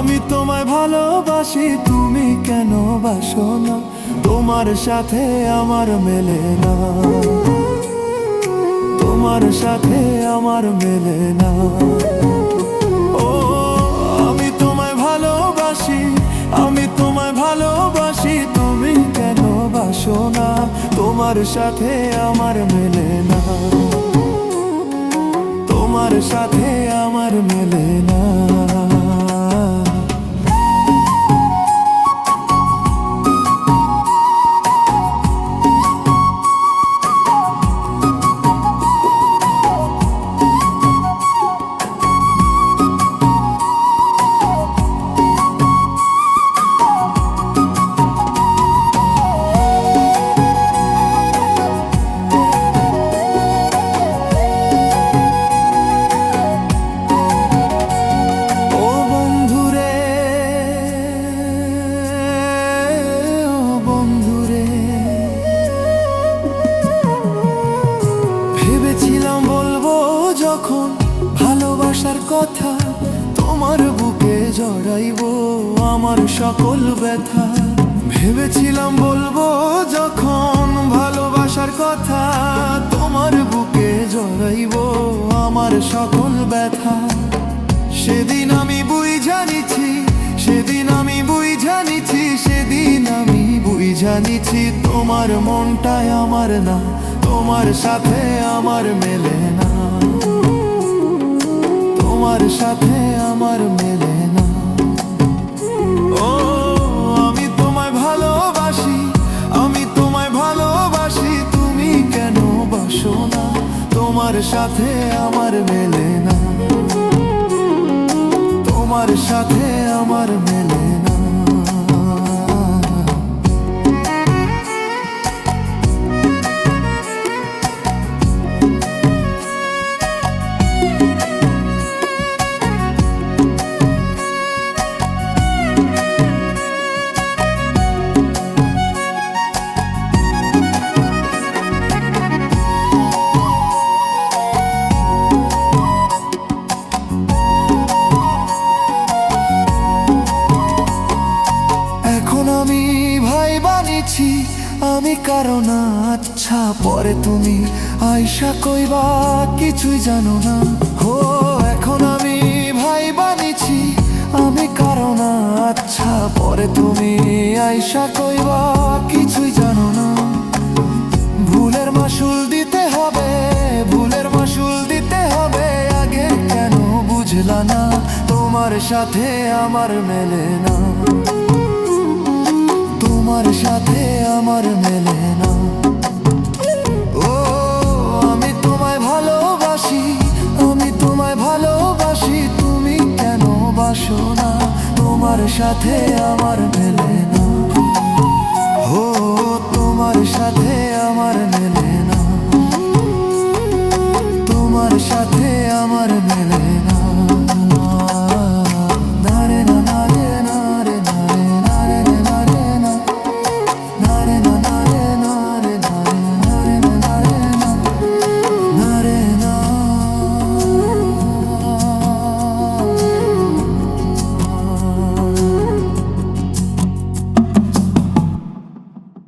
আমি তোমায় ভালোবাসি, তুমি কেন বাসো না তোমার সাথে আমার মেলে না। তোমার সাথে আমার মেলে না। ও, আমি তোমায় ভালোবাসি, আমি তোমায় ভালোবাসি, তুমি কেন বাসো না তোমার সাথে আমার মেলে না। তোমার সাথে আমার মেলে না। কথা তোমার বুকে জড়াইবো আমার সকল ব্যথা। ভেবেছিলাম বলব যখন ভালোবাসার কথা তোমার বুকে জড়াইবো আমার সকল ব্যথা। সেদিন আমি বুই জানিছি, সেদিন আমি বুই জানিছি, সেদিন আমি বুই জানিছি তোমার মনটাই আমার না, তোমার সাথে আমার মেলে তোমার সাথে আমার মেলে না। ও, আমি তোমায় ভালোবাসি, আমি তোমায় ভালোবাসি, তুমি কেন বাসো না? তোমার সাথে আমার মেলে না। তোমার সাথে আমার মেলে না। আমি কারণ আচ্ছা পরে তুমি। আয়সা কইবা, কিছুই জানো না। হো, এখন আমি ভাই বানিয়েছি, আমি কারণ আচ্ছা পরে তুমি। আয়সা কইবা, কিছুই জানো না। ভুলের মাসুল দিতে হবে, ভুলের মাসুল দিতে হবে, আগে কেন বুঝলা না, তোমার সাথে আমার মেলে না। তোমার সাথে আমার মেলে না। ও, আমি তোমায় ভালোবাসি, আমি তোমায় ভালোবাসি, তুমি কেন বাসো না? তোমার সাথে আমার